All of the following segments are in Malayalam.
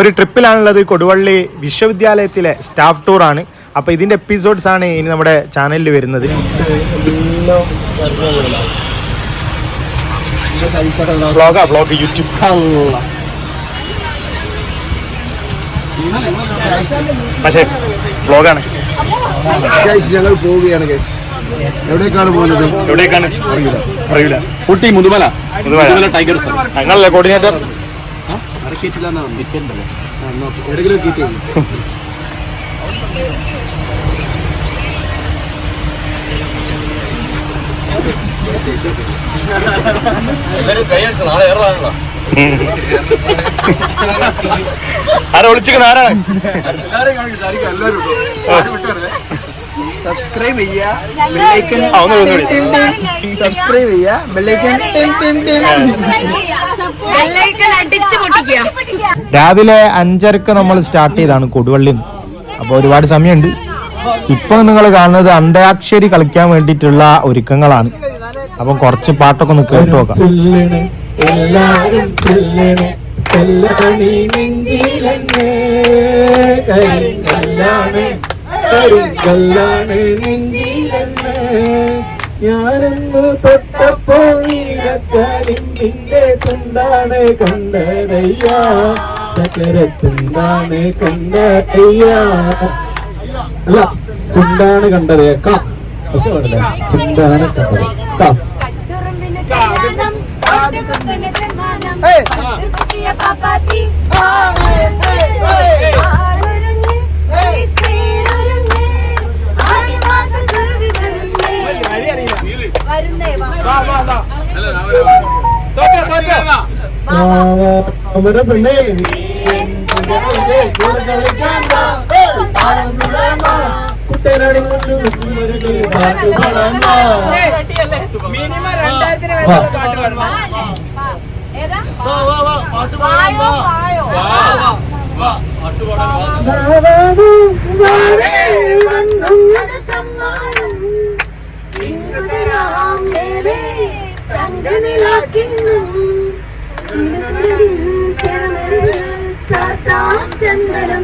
ഒരു ട്രിപ്പിലാണുള്ളത് കൊടുവള്ളി വിശ്വവിദ്യാലയത്തിലെ സ്റ്റാഫ് ടൂർ ആണ് അപ്പോൾ ഇതിന്റെ എപ്പിസോഡ്സ് ആണ് ഇനി നമ്മുടെ ചാനലിൽ വരുന്നത്. വ്ളോഗാ വ്ളോഗ് യൂട്യൂബ് പക്ഷേ വ്ളോഗാണ് ഞങ്ങൾ പോവുകയാണ് ഗൈസ് എവിടേക്കാണ് പോകുന്നത്? എവിടേക്കാണ്? അറിയില്ല. ഊട്ടി മുതുമല. മുതുമല. ടൈഗർസ് ടൈഗർ ഞങ്ങളല്ലേ കോർഡിനേറ്റർ എവിടെയെങ്കിലും ആരാ വിളിച്ചിരിക്കുന്ന ആരാണ് സബ്സ്ക്രൈബ് ചെയ്യാ ആ ഒന്ന് വിളി, ഒന്ന് വിളി. സബ്സ്ക്രൈബ് ചെയ്യാ ബെല്ലൈക്കൻ വെള്ളരിക്കൻ അടിച്ചു പൊട്ടിക്കുക രാവിലെ അഞ്ചരക്ക് നമ്മൾ സ്റ്റാർട്ട് ചെയ്താണ് കൊടുവള്ളി അപ്പോൾ ഒരുപാട് സമയമുണ്ട്. ഇപ്പോൾ നിങ്ങൾ കാണുന്നത് അന്താക്ഷരി കളിക്കാൻ വേണ്ടിയിട്ടുള്ള ഒരുക്കങ്ങളാണ്. അപ്പം കുറച്ച് പാട്ടൊക്കെ ഒന്ന് കേട്ടു നോക്കാം. കൊല്ലണി നെഞ്ചിലെന്നെ. ഞാനൊന്നു തൊട്ടപ്പോ നീലക്കരിമ്പിന്റെ തുണ്ടാണ് കണ്ടതയ്യ. ചക്കരത്തുണ്ടാണ് കണ്ടതയ്യ. അല്ല ചുണ്ടാണ് കണ്ടത്. കാ. ഒക്കെ പാടില്ലേ? ചുണ്ടാണ് കണ്ടത്. കാ. കട്ടുറുമ്പിന് അവരെ പെണ്ണേ. കുട്ടനാടി മുന്നു ചുമരുകൾ പാട്ട് പാടാൻ വാ. വാ. ചാത്താം ചന്ദനം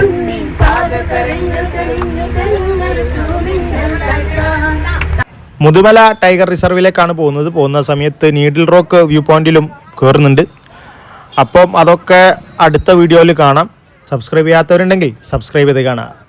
ഉണ്ണി പാദസരങ്ങൾ കരിഞ്ഞൽ തൂമിന്നൽ മുതുമല ടൈഗർ റിസർവിലേക്കാണ് പോകുന്നത്. പോകുന്ന സമയത്ത് നീഡിൽ റോക്ക് വ്യൂ പോയിന്റിലും കയറുന്നുണ്ട് അപ്പം അതൊക്കെ അടുത്ത വീഡിയോയിൽ കാണാം. സബ്സ്ക്രൈബ് ചെയ്യാത്തവരുണ്ടെങ്കിൽ സബ്സ്ക്രൈബ് ചെയ്ത് കാണാം.